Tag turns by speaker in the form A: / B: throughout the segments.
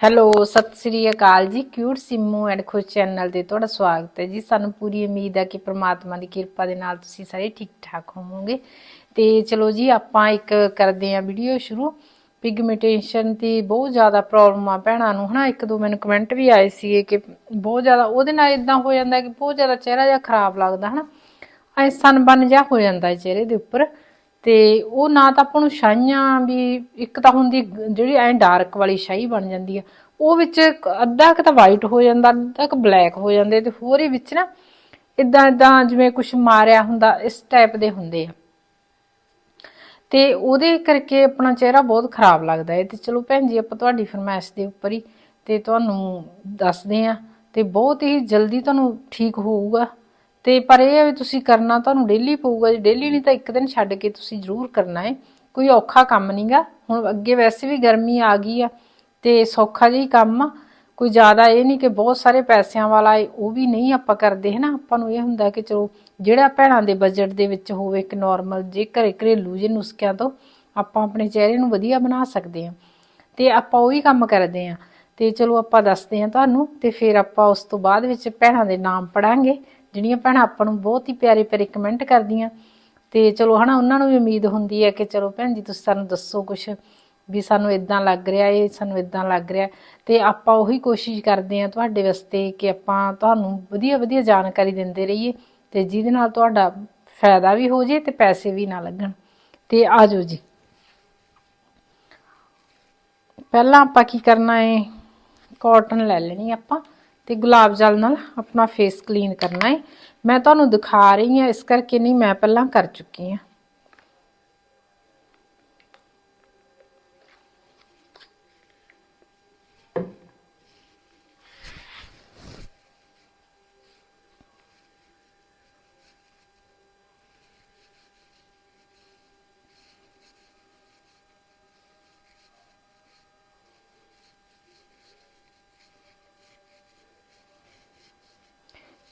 A: Hello, ਸਤਿ ਸ੍ਰੀ ਅਕਾਲ ਜੀ। Cute Simmu and Khush channel ਤੇ ਤੁਹਾਡਾ ਸਵਾਗਤ ਹੈ ਜੀ। ਸਾਨੂੰ ਪੂਰੀ ਉਮੀਦ ਹੈ ਕਿ ਪ੍ਰਮਾਤਮਾ ਦੀ ਕਿਰਪਾ ਦੇ ਨਾਲ ਤੁਸੀਂ ਸਾਰੇ ਠੀਕ ਠਾਕ ਹੋਵੋਗੇ। ਤੇ ਚਲੋ ਜੀ, ਆਪਾਂ ਇੱਕ ਕਰਦੇ ਆਂ ਵੀਡੀਓ ਸ਼ੁਰੂ। ਪਿਗਮੈਂਟੇਸ਼ਨ ਦੀ ਬਹੁਤ ਜ਼ਿਆਦਾ ਪ੍ਰੋਬਲਮ ਆ ਭੈਣਾਂ ਨੂੰ, ਹਨਾ? ਇੱਕ ਦੋ ਮੈਨੂੰ ਕਮੈਂਟ ਵੀ ਆਏ ਸੀਗੇ ਕਿ ਬਹੁਤ ਜ਼ਿਆਦਾ, ਉਹਦੇ ਨਾਲ ਇਦਾਂ ਹੋ ਜਾਂਦਾ ਕਿ ਬਹੁਤ ਜ਼ਿਆਦਾ ਚਿਹਰਾ ਜਿਹਾ ਖਰਾਬ ਲੱਗਦਾ, ਹਨਾ? ਐ ਸਨਬਨ ਜਿਹਾ ਹੋ ਜਾਂਦਾ ਹੈ ਚਿਹਰੇ ਦੇ ਉੱਪਰ। ਤੇ ਉਹ ਨਾ ਤਾਂ ਆਪਾਂ ਨੂੰ ਛਾਈਆਂ ਵੀ ਇੱਕ ਤਾਂ ਹੁੰਦੀ ਜਿਹੜੀ ਐ ਡਾਰਕ ਵਾਲੀ ਛਾਈ ਬਣ ਜਾਂਦੀ ਆ, ਉਹ ਵਿੱਚ ਅੱਧਾ ਕੁ ਤਾਂ ਵਾਈਟ ਹੋ ਜਾਂਦਾ, ਅੱਧਾ ਕੁ ਬਲੈਕ ਹੋ ਜਾਂਦੇ ਤੇ ਹੋਰ ਹੀ ਵਿੱਚ ਨਾ ਇਦਾਂ ਇਦਾਂ ਜਿਵੇਂ ਕੁਝ ਮਾਰਿਆ ਹੁੰਦਾ, ਇਸ ਟਾਈਪ ਦੇ ਹੁੰਦੇ ਆ। ਤੇ ਉਹਦੇ ਕਰਕੇ ਆਪਣਾ ਚਿਹਰਾ ਬਹੁਤ ਖਰਾਬ ਲੱਗਦਾ ਹੈ ਤੇ ਚਲੋ ਭੈਣ ਜੀ, ਆਪਾਂ ਤੁਹਾਡੀ ਫਰਮਾਇਸ਼ ਦੇ ਉੱਪਰ ਹੀ ਤੇ ਤੁਹਾਨੂੰ ਦੱਸਦੇ ਆ ਤੇ ਬਹੁਤ ਹੀ ਜਲਦੀ ਤੁਹਾਨੂੰ ਠੀਕ ਹੋਊਗਾ। ਤੇ ਪਰ ਇਹ ਹੈ ਵੀ ਤੁਸੀਂ ਕਰਨਾ ਤੁਹਾਨੂੰ ਡੇਲੀ ਪਊਗਾ ਜੇ। ਡੇਲੀ ਨਹੀਂ ਤਾਂ ਇੱਕ ਦਿਨ ਛੱਡ ਕੇ ਤੁਸੀਂ ਜ਼ਰੂਰ ਕਰਨਾ ਹੈ ਕੋਈ ਔਖਾ ਕੰਮ ਨਹੀਂਗਾ। ਹੁਣ ਅੱਗੇ ਵੈਸੇ ਵੀ ਗਰਮੀ ਆ ਗਈ ਆ ਤੇ ਸੌਖਾ ਜਿਹਾ ਹੀ ਕੰਮ ਆ। ਕੋਈ ਜ਼ਿਆਦਾ ਇਹ ਨਹੀਂ ਕਿ ਬਹੁਤ ਸਾਰੇ ਪੈਸਿਆਂ ਵਾਲਾ ਏ, ਉਹ ਵੀ ਨਹੀਂ ਆਪਾਂ ਕਰਦੇ, ਹਨਾ? ਆਪਾਂ ਨੂੰ ਇਹ ਹੁੰਦਾ ਕਿ ਚਲੋ ਜਿਹੜਾ ਭੈਣਾਂ ਦੇ ਬਜਟ ਦੇ ਵਿੱਚ ਹੋਵੇ ਇੱਕ ਨਾਰਮਲ ਜੇ ਘਰੇ ਘਰੇਲੂ ਜੇ ਨੁਸਖਿਆਂ ਤੋਂ ਆਪਾਂ ਆਪਣੇ ਚਿਹਰੇ ਨੂੰ ਵਧੀਆ ਬਣਾ ਸਕਦੇ ਹਾਂ। ਤੇ ਆਪਾਂ ਉਹੀ ਕੰਮ ਕਰਦੇ ਹਾਂ। ਤੇ ਚਲੋ ਆਪਾਂ ਦੱਸਦੇ ਹਾਂ ਤੁਹਾਨੂੰ ਤੇ ਫਿਰ ਆਪਾਂ ਉਸ ਤੋਂ ਬਾਅਦ ਵਿੱਚ ਭੈਣਾਂ ਦੇ ਨਾਮ ਪੜਾਂਗੇ ਜਿਹੜੀਆਂ ਭੈਣਾਂ ਆਪਾਂ ਨੂੰ ਬਹੁਤ ਹੀ ਪਿਆਰੇ ਪਿਆਰੇ ਕਮੈਂਟ ਕਰਦੀਆਂ। ਤੇ ਚਲੋ ਹਨਾ, ਉਹਨਾਂ ਨੂੰ ਵੀ ਉਮੀਦ ਹੁੰਦੀ ਹੈ ਕਿ ਚਲੋ ਭੈਣ ਜੀ, ਤੁਸੀਂ ਸਾਨੂੰ ਦੱਸੋ ਕੁਝ ਵੀ ਸਾਨੂੰ ਇਦਾਂ ਲੱਗ ਰਿਹਾ ਏ, ਸਾਨੂੰ ਇਦਾਂ ਲੱਗ ਰਿਹਾ। ਤੇ ਆਪਾਂ ਉਹੀ ਕੋਸ਼ਿਸ਼ ਕਰਦੇ ਹਾਂ ਤੁਹਾਡੇ ਵਾਸਤੇ ਕਿ ਆਪਾਂ ਤੁਹਾਨੂੰ ਵਧੀਆ ਵਧੀਆ ਜਾਣਕਾਰੀ ਦਿੰਦੇ ਰਹੀਏ ਤੇ ਜਿਹਦੇ ਨਾਲ ਤੁਹਾਡਾ ਫਾਇਦਾ ਵੀ ਹੋ ਜੇ ਤੇ ਪੈਸੇ ਵੀ ਨਾ ਲੱਗਣ। ਤੇ ਆਜੋ ਜੀ। ਪਹਿਲਾਂ ਆਪਾਂ ਕੀ ਕਰਨਾ ਏ? ਕਾਟਨ ਲੈ ਲੈਣੀ ਆਪਾਂ। ਤੇ ਗੁਲਾਬ ਜਲ ਨਾਲ ਆਪਣਾ ਫੇਸ ਕਲੀਨ ਕਰਨਾ ਹੈ। ਮੈਂ ਤੁਹਾਨੂੰ ਦਿਖਾ ਰਹੀ ਹਾਂ, ਇਸ ਕਰਕੇ ਨਹੀਂ ਮੈਂ ਪਹਿਲਾਂ ਕਰ ਚੁੱਕੀ ਹਾਂ।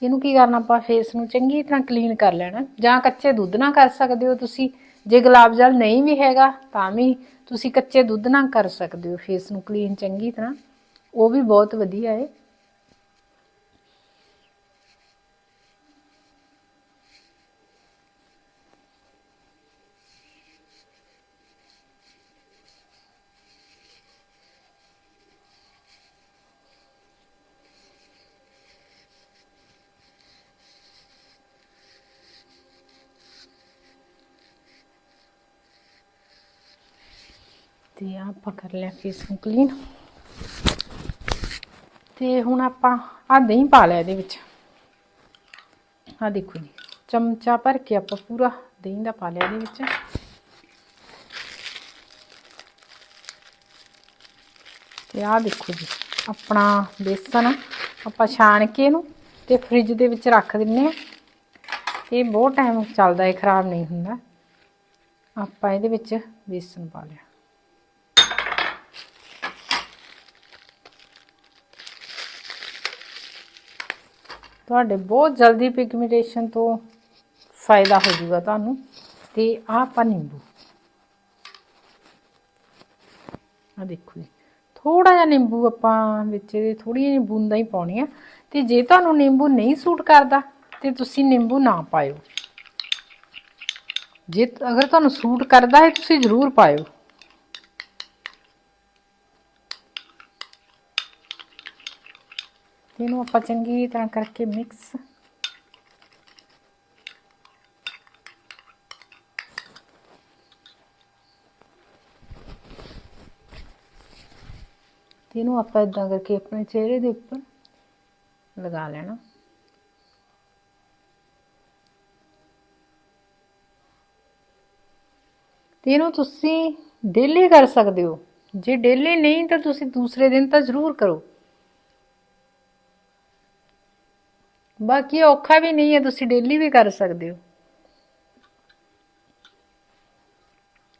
A: ਇਹਨੂੰ ਕੀ ਕਰਨਾ, ਆਪਾਂ ਫੇਸ ਨੂੰ ਚੰਗੀ ਤਰ੍ਹਾਂ ਕਲੀਨ ਕਰ ਲੈਣਾ। ਜਾਂ ਕੱਚੇ ਦੁੱਧ ਨਾਲ ਕਰ ਸਕਦੇ ਹੋ ਤੁਸੀਂ। ਜੇ ਗੁਲਾਬ ਜਲ ਨਹੀਂ ਵੀ ਹੈਗਾ, ਤਾਂ ਵੀ ਤੁਸੀਂ ਕੱਚੇ ਦੁੱਧ ਨਾਲ ਕਰ ਸਕਦੇ ਹੋ ਫੇਸ ਨੂੰ ਕਲੀਨ ਚੰਗੀ ਤਰ੍ਹਾਂ। ਉਹ ਵੀ ਬਹੁਤ ਵਧੀਆ ਹੈ ਤੇ ਆਹ ਆਪਾਂ ਕਰ ਲਿਆ ਫੇਸ ਨੂੰ ਕਲੀਨ ਤੇ ਹੁਣ ਆਪਾਂ ਆ ਦਹੀਂ ਪਾ ਲਿਆ ਇਹਦੇ ਵਿੱਚ ਆ ਦੇਖੋ ਜੀ ਚਮਚਾ ਭਰ ਕੇ ਆਪਾਂ ਪੂਰਾ ਦਹੀਂ ਦਾ ਪਾ ਲਿਆ ਇਹਦੇ ਵਿੱਚ ਤੇ ਆਹ ਦੇਖੋ ਜੀ ਆਪਣਾ ਬੇਸਨ ਆਪਾਂ ਛਾਣ ਕੇ ਇਹਨੂੰ ਤੇ ਫ੍ਰਿਜ ਦੇ ਵਿੱਚ ਰੱਖ ਦਿੰਨੇ ਆ ਇਹ ਬਹੁਤ ਟਾਈਮ ਚੱਲਦਾ ਹੈ ਖਰਾਬ ਨਹੀਂ ਹੁੰਦਾ ਆਪਾਂ ਇਹਦੇ ਵਿੱਚ ਬੇਸਨ ਪਾ ਲਿਆ ਤੁਹਾਡੇ ਬਹੁਤ ਜਲਦੀ ਪਿਗਮੈਂਟੇਸ਼ਨ ਤੋਂ ਫਾਇਦਾ ਹੋ ਜਾਊਗਾ ਤੁਹਾਨੂੰ ਤੇ ਆਹ ਆਪਾਂ ਨਿੰਬੂ। ਆ ਦੇਖੋ ਜੀ ਥੋੜਾ ਜਿਹਾ ਨਿੰਬੂ ਆਪਾਂ ਵਿੱਚ ਇਹਦੇ ਥੋੜੀ ਜਿਹੀ ਬੂੰਦਾਂ ਹੀ ਪਾਉਣੀਆਂ ਤੇ ਜੇ ਤੁਹਾਨੂੰ ਨਿੰਬੂ ਨਹੀਂ ਸੂਟ ਕਰਦਾ ਤੇ ਤੁਸੀਂ ਨਿੰਬੂ ਨਾ ਪਾਇਓ। ਜੇ ਅਗਰ ਤੁਹਾਨੂੰ ਸੂਟ ਕਰਦਾ ਹੈ, ਤੁਸੀਂ ਜ਼ਰੂਰ ਪਾਇਓ। ਇਹਨੂੰ ਆਪਾਂ ਚੰਗੀ ਤਰ੍ਹਾਂ ਕਰਕੇ ਮਿਕਸ ਇਹਨੂੰ ਆਪਾਂ ਇਦਾਂ ਕਰਕੇ ਆਪਣੇ ਚਿਹਰੇ ਦੇ ਉੱਪਰ ਲਗਾ ਲੈਣਾ। ਤੇ ਇਹਨੂੰ ਤੁਸੀਂ ਡੇਲੀ ਕਰ ਸਕਦੇ ਹੋ। ਜੇ ਡੇਲੀ ਨਹੀਂ ਤਾਂ ਤੁਸੀਂ ਦੂਸਰੇ ਦਿਨ ਤਾਂ ਜ਼ਰੂਰ ਕਰੋ। ਬਾਕੀ ਔਖਾ ਵੀ ਨਹੀਂ ਹੈ, ਤੁਸੀਂ ਡੇਲੀ ਵੀ ਕਰ ਸਕਦੇ ਹੋ।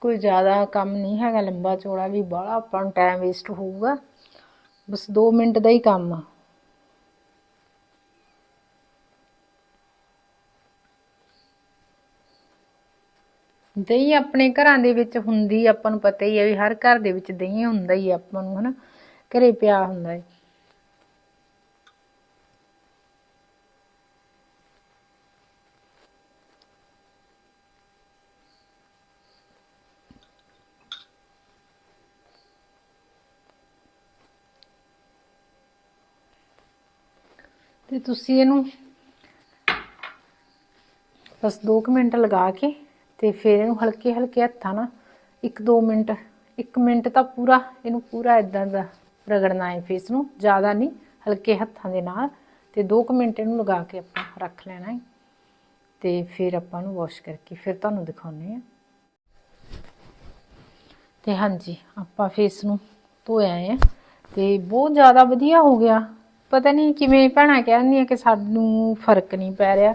A: ਕੋਈ ਜ਼ਿਆਦਾ ਕੰਮ ਨਹੀਂ ਹੈਗਾ, ਲੰਬਾ ਚੌੜਾ ਵੀ ਬਾਹਲਾ, ਆਪਾਂ ਨੂੰ ਟਾਈਮ ਵੇਸਟ ਹੋਊਗਾ। ਬਸ 2 ਮਿੰਟ ਦਾ ਹੀ ਕੰਮ ਆ। ਦਹੀਂ ਆਪਣੇ ਘਰਾਂ ਦੇ ਵਿੱਚ ਹੁੰਦੀ, ਆਪਾਂ ਨੂੰ ਪਤਾ ਹੀ ਹੈ ਵੀ ਹਰ ਘਰ ਦੇ ਵਿੱਚ ਦਹੀਂ ਹੁੰਦਾ ਹੀ ਆ, ਆਪਾਂ ਨੂੰ ਹਨਾ। ਘਰੇ ਪਿਆ ਹੁੰਦਾ ਹੈ। ਤੇ ਤੁਸੀਂ ਇਹਨੂੰ ਬਸ 2 ਮਿੰਟ ਲਗਾ ਕੇ ਤੇ ਫਿਰ ਇਹਨੂੰ ਹਲਕੇ ਹਲਕੇ ਹੱਥਾਂ ਨਾਲ 1-2 ਮਿੰਟ 1 ਮਿੰਟ ਤਾਂ ਪੂਰਾ, ਇਹਨੂੰ ਪੂਰਾ ਇਦਾਂ ਦਾ ਰਗੜਨਾ ਹੈ ਫੇਸ ਨੂੰ, ਜ਼ਿਆਦਾ ਨਹੀਂ, ਹਲਕੇ ਹੱਥਾਂ ਦੇ ਨਾਲ ਤੇ 2 ਮਿੰਟ ਇਹਨੂੰ ਲਗਾ ਕੇ ਆਪਾਂ ਰੱਖ ਲੈਣਾ ਹੈ ਤੇ ਫਿਰ ਆਪਾਂ ਨੂੰ ਵਾਸ਼ ਕਰਕੇ ਫਿਰ ਤੁਹਾਨੂੰ ਦਿਖਾਉਂਦੇ ਆ ਤੇ ਹਾਂਜੀ, ਆਪਾਂ ਫੇਸ ਨੂੰ ਧੋਇਆ ਹੈ ਤੇ ਬਹੁਤ ਜ਼ਿਆਦਾ ਵਧੀਆ ਹੋ ਗਿਆ। ਪਤਾ ਨਹੀਂ ਕਿਵੇਂ ਭੈਣਾਂ ਕਹਿੰਦੀਆਂ ਕਿ ਸਾਨੂੰ ਫ਼ਰਕ ਨਹੀਂ ਪੈ ਰਿਹਾ।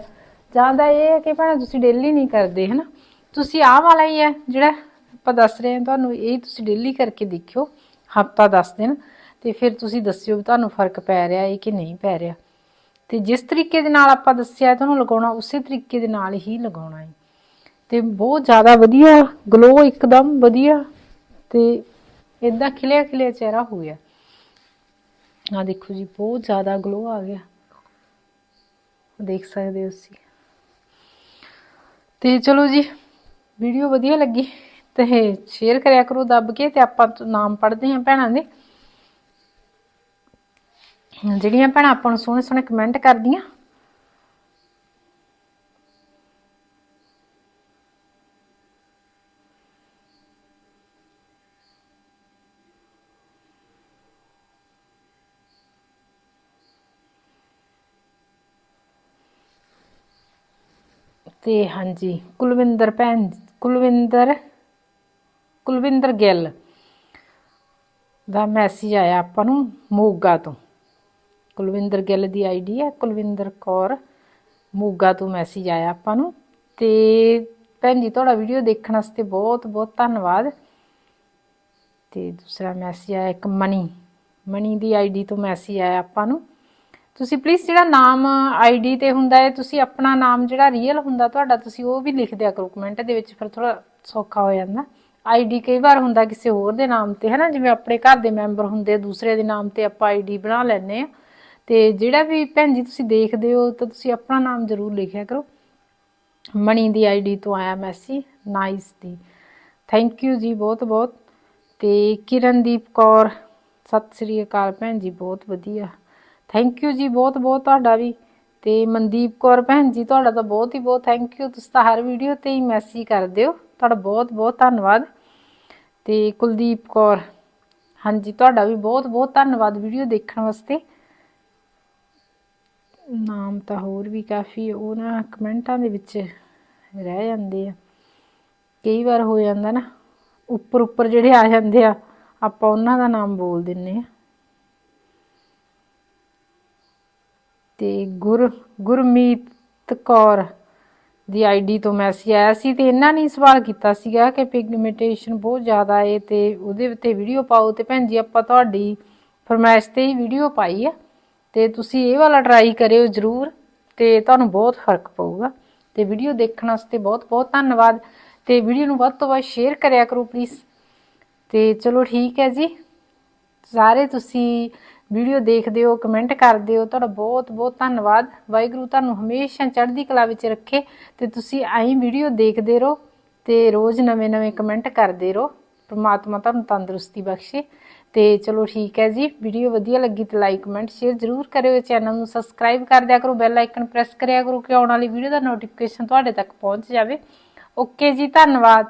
A: ਜ਼ਿਆਦਾ ਇਹ ਹੈ ਕਿ ਭੈਣਾਂ ਤੁਸੀਂ ਡੇਲੀ ਨਹੀਂ ਕਰਦੇ, ਹਨਾ? ਤੁਸੀਂ ਆਹ ਵਾਲਾ ਹੀ ਹੈ ਜਿਹੜਾ ਆਪਾਂ ਦੱਸ ਰਹੇ ਹਾਂ ਤੁਹਾਨੂੰ, ਇਹ ਤੁਸੀਂ ਡੇਲੀ ਕਰਕੇ ਦੇਖਿਓ, ਹਫਤਾ 10 ਦਿਨ, ਤੇ ਫਿਰ ਤੁਸੀਂ ਦੱਸਿਓ ਵੀ ਤੁਹਾਨੂੰ ਫ਼ਰਕ ਪੈ ਰਿਹਾ ਹੈ ਕਿ ਨਹੀਂ ਪੈ ਰਿਹਾ। ਤੇ ਜਿਸ ਤਰੀਕੇ ਦੇ ਨਾਲ ਆਪਾਂ ਦੱਸਿਆ, ਤੁਹਾਨੂੰ ਲਗਾਉਣਾ, ਉਸੇ ਤਰੀਕੇ ਦੇ ਨਾਲ ਹੀ ਲਗਾਉਣਾ ਹੈ। ਤੇ ਬਹੁਤ ਜ਼ਿਆਦਾ ਵਧੀਆ ਗਲੋ ਇੱਕਦਮ ਵਧੀਆ, ਤੇ ਇਦਾਂ ਖਿਲਿਆ ਖਿਲਿਆ ਚਿਹਰਾ ਹੋ ਗਿਆ। ਆ ਦੇਖੋ ਜੀ, ਬਹੁਤ ਜ਼ਿਆਦਾ ਗਲੋ ਆ ਗਿਆ। ਦੇਖ ਸਕਦੇ ਹੋ ਤੁਸੀਂ। ਤੇ ਚਲੋ ਜੀ ਵੀਡੀਓ ਵਧੀਆ ਲੱਗੀ, ਤੇ ਸ਼ੇਅਰ ਕਰਿਆ ਕਰੋ ਦੱਬ ਕੇ, ਤੇ ਆਪਾਂ ਨਾਮ ਪੜ੍ਹਦੇ ਹਾਂ ਭੈਣਾਂ ਦੇ। ਜਿਹੜੀਆਂ ਭੈਣਾਂ ਆਪਾਂ ਨੂੰ ਸੋਹਣੇ ਸੋਹਣੇ ਕਮੈਂਟ ਕਰਦੀਆਂ ਤੇ ਹਾਂਜੀ, ਕੁਲਵਿੰਦਰ ਭੈਣ, ਕੁਲਵਿੰਦਰ ਕੁਲਵਿੰਦਰ ਗਿੱਲ ਦਾ ਮੈਸੇਜ ਆਇਆ ਆਪਾਂ ਨੂੰ ਮੋਗਾ ਤੋਂ। ਕੁਲਵਿੰਦਰ ਗਿੱਲ ਦੀ ਆਈਡੀ ਹੈ, ਕੁਲਵਿੰਦਰ ਕੌਰ ਮੋਗਾ ਤੋਂ ਮੈਸੇਜ ਆਇਆ ਆਪਾਂ ਨੂੰ। ਤੇ ਭੈਣ ਜੀ, ਤੁਹਾਡਾ ਵੀਡੀਓ ਦੇਖਣ ਵਾਸਤੇ ਬਹੁਤ ਬਹੁਤ ਧੰਨਵਾਦ। ਤੇ ਦੂਸਰਾ ਮੈਸੇਜ ਆਇਆ ਇੱਕ ਮਨੀ ਮਨੀ ਦੀ ਆਈਡੀ ਤੋਂ ਮੈਸੇਜ ਆਇਆ ਆਪਾਂ ਨੂੰ। ਤੁਸੀਂ ਪਲੀਜ਼ ਜਿਹੜਾ ਨਾਮ ਆਈਡੀ ਤੇ ਹੁੰਦਾ ਹੈ, ਤੁਸੀਂ ਆਪਣਾ ਨਾਮ ਜਿਹੜਾ ਰੀਅਲ ਹੁੰਦਾ ਤੁਹਾਡਾ, ਤੁਸੀਂ ਉਹ ਵੀ ਲਿਖ ਦਿਆ ਕਰੋ ਕਮੈਂਟ ਦੇ ਵਿੱਚ, ਫਿਰ ਥੋੜਾ ਸੌਖਾ ਹੋ ਜਾਂਦਾ। ਆਈਡੀ ਕਈ ਵਾਰ ਹੁੰਦਾ ਕਿਸੇ ਹੋਰ ਦੇ ਨਾਮ ਤੇ ਹੈ ਨਾ ਜਿਵੇਂ ਆਪਣੇ ਘਰ ਦੇ ਮੈਂਬਰ ਹੁੰਦੇ ਦੂਸਰੇ ਦੇ ਨਾਮ ਤੇ ਆਪਾਂ ਆਈਡੀ ਬਣਾ ਲੈਂਦੇ ਆ। ਤੇ ਜਿਹੜਾ ਵੀ ਭੈਣ ਜੀ ਤੁਸੀਂ ਦੇਖਦੇ ਹੋ, ਤਾਂ ਤੁਸੀਂ ਆਪਣਾ ਨਾਮ ਜ਼ਰੂਰ ਲਿਖਿਆ ਕਰੋ। ਮਣੀ ਦੀ ਆਈਡੀ ਤੋਂ ਆਇਆ ਮੈਸੀ ਨਾਈਸ ਦੀ। ਥੈਂਕ ਯੂ ਜੀ, ਬਹੁਤ ਬਹੁਤ। ਤੇ ਕਿਰਨਦੀਪ ਕੌਰ, ਸਤਿ ਸ੍ਰੀ ਅਕਾਲ ਭੈਣ ਜੀ, ਬਹੁਤ ਵਧੀਆ। ਥੈਂਕ ਯੂ ਜੀ, ਬਹੁਤ ਬਹੁਤ ਤੁਹਾਡਾ ਵੀ। ਤੇ ਮਨਦੀਪ ਕੌਰ ਭੈਣ ਜੀ, ਤੁਹਾਡਾ ਤਾਂ ਬਹੁਤ ਹੀ ਬਹੁਤ ਥੈਂਕ ਯੂ ਤੁਸੀਂ ਤਾਂ ਹਰ ਵੀਡੀਓ ਤੇ ਹੀ ਮੈਸੇਜ ਕਰਦੇ ਹੋ। ਤੁਹਾਡਾ ਬਹੁਤ ਬਹੁਤ ਧੰਨਵਾਦ। ਤੇ ਕੁਲਦੀਪ ਕੌਰ, ਹਾਂਜੀ, ਤੁਹਾਡਾ ਵੀ ਬਹੁਤ ਬਹੁਤ ਧੰਨਵਾਦ ਵੀਡੀਓ ਦੇਖਣ ਵਾਸਤੇ। ਨਾਮ ਤਾਂ ਹੋਰ ਵੀ ਕਾਫੀ ਉਹਨਾਂ ਕਮੈਂਟਾਂ ਦੇ ਵਿੱਚ ਰਹਿ ਜਾਂਦੇ ਆ। ਕਈ ਵਾਰ ਹੋ ਜਾਂਦਾ ਨਾ ਉੱਪਰ ਉੱਪਰ ਜਿਹੜੇ ਆ ਜਾਂਦੇ ਆ, ਆਪਾਂ ਉਹਨਾਂ ਦਾ ਨਾਮ ਬੋਲ ਦਿੰਨੇ ਆ। ਤੇ ਗੁਰ, ਗੁਰਮੀਤ ਕੌਰ ਦੀ ਆਈਡੀ ਤੋਂ ਮੈਸੇਜ ਆਇਆ ਸੀ ਤੇ ਇਹਨਾਂ ਨੇ ਸਵਾਲ ਕੀਤਾ ਸੀਗਾ ਕਿ ਪਿਗਮੈਂਟੇਸ਼ਨ ਬਹੁਤ ਜ਼ਿਆਦਾ ਏ ਤੇ ਉਹਦੇ ਉੱਤੇ ਵੀਡੀਓ ਪਾਓ ਤੇ ਭੈਣ ਜੀ ਆਪਾਂ ਤੁਹਾਡੀ ਫਰਮਾਇਸ਼ ਤੇ ਹੀ ਵੀਡੀਓ ਪਾਈ ਆ ਤੇ ਤੁਸੀਂ ਇਹ ਵਾਲਾ ਟਰਾਈ ਕਰਿਓ ਜਰੂਰ ਤੇ ਤੁਹਾਨੂੰ ਬਹੁਤ ਫ਼ਰਕ ਪਊਗਾ ਤੇ ਵੀਡੀਓ ਦੇਖਣ ਵਾਸਤੇ ਬਹੁਤ ਬਹੁਤ ਧੰਨਵਾਦ ਤੇ ਵੀਡੀਓ ਨੂੰ ਵੱਧ ਤੋਂ ਵੱਧ ਸ਼ੇਅਰ ਕਰਿਆ ਕਰੋ ਪਲੀਜ਼ ਤੇ ਚਲੋ ਠੀਕ ਹੈ ਜੀ। ਸਾਰੇ ਤੁਸੀਂ ਵੀਡੀਓ ਦੇਖਦੇ ਹੋ, ਕਮੈਂਟ ਕਰਦੇ ਹੋ, ਤੁਹਾਡਾ ਬਹੁਤ ਬਹੁਤ ਧੰਨਵਾਦ। ਵਾਹਿਗੁਰੂ ਤੁਹਾਨੂੰ ਹਮੇਸ਼ਾ ਚੜ੍ਹਦੀ ਕਲਾ ਵਿੱਚ ਰੱਖੇ ਤੇ ਤੁਸੀਂ ਆਈ ਵੀਡੀਓ ਦੇਖਦੇ ਰਹੋ ਤੇ ਰੋਜ਼ ਨਵੇਂ-ਨਵੇਂ ਕਮੈਂਟ ਕਰਦੇ ਰਹੋ। ਪ੍ਰਮਾਤਮਾ ਤੁਹਾਨੂੰ ਤੰਦਰੁਸਤੀ ਬਖਸ਼ੇ। ਤੇ ਚਲੋ ਠੀਕ ਹੈ ਜੀ, ਵੀਡੀਓ ਵਧੀਆ ਲੱਗੀ ਤੇ ਲਾਈਕ, ਕਮੈਂਟ, ਸ਼ੇਅਰ ਜ਼ਰੂਰ ਕਰਿਓ ਚੈਨਲ ਨੂੰ। ਸਬਸਕ੍ਰਾਈਬ ਕਰ ਦਿਆ ਕਰੋ ਬੈਲ ਆਈਕਨ ਪ੍ਰੈਸ ਕਰਿਆ ਕਰੋ ਕਿ ਆਉਣ ਵਾਲੀ ਵੀਡੀਓ ਦਾ ਨੋਟੀਫਿਕੇਸ਼ਨ ਤੁਹਾਡੇ ਤੱਕ ਪਹੁੰਚ ਜਾਵੇ। ਓਕੇ ਜੀ, ਧੰਨਵਾਦ।